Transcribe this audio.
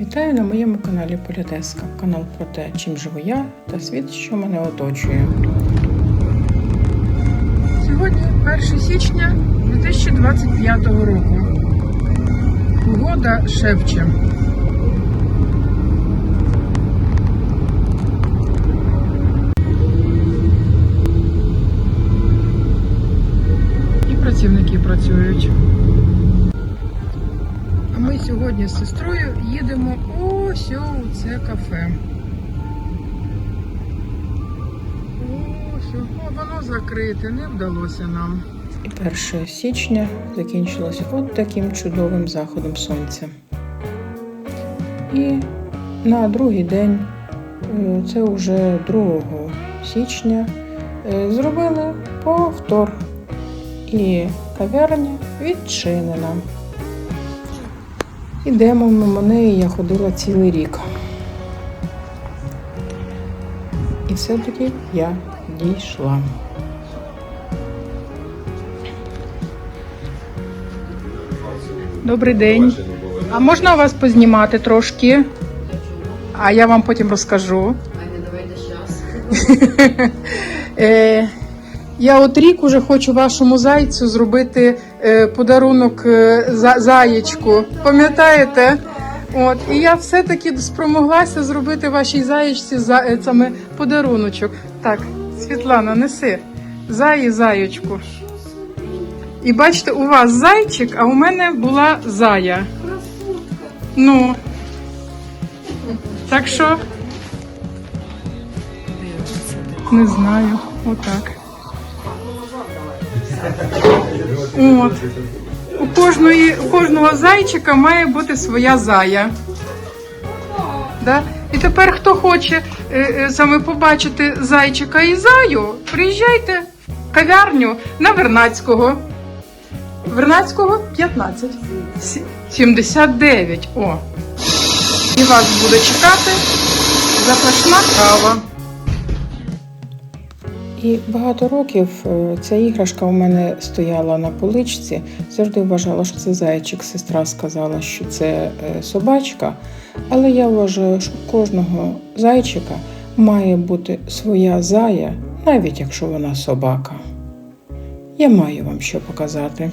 Вітаю на моєму каналі Політеска. Канал про те, чим живу я та світ, що мене оточує. Сьогодні 1 січня 2025 року. Погода шепче. І працівники працюють. Ми сьогодні з сестрою їдемо ось у це кафе. Ось, о, воно закрите, не вдалося нам. І 1 січня закінчилося от таким чудовим заходом сонця. І на другий день, е, це вже 2 січня, е, зробили повтор. І кав'ярня відчинена. Ідемо мимо неї, я ходила цілий рік. І все-таки я дійшла. Добрий день. А можна вас познімати трошки? А я вам потім розкажу. Аня, давайте сейчас. Я от рік уже хочу вашому зайцю зробити е, подарунок е, за, заєчку. Пам'ятаєте? От, і я все-таки спромоглася зробити вашій заєчці за, е, подаруночок. Так, Світлана, неси заї заєчку. І бачите, у вас зайчик, а у мене була зая. Ну. Так що. Не знаю, отак. От. У, кожної, у кожного зайчика має бути своя зая. Да? І тепер, хто хоче е, е, саме побачити зайчика і заю, приїжджайте в кав'ярню на Вернацького. Вернацького 15. 79. О. І вас буде чекати запашна кава. І багато років е, ця іграшка у мене стояла на поличці. Завжди вважала, що це зайчик. Сестра сказала, що це е, собачка. Але я вважаю, що у кожного зайчика має бути своя зая, навіть якщо вона собака. Я маю вам що показати.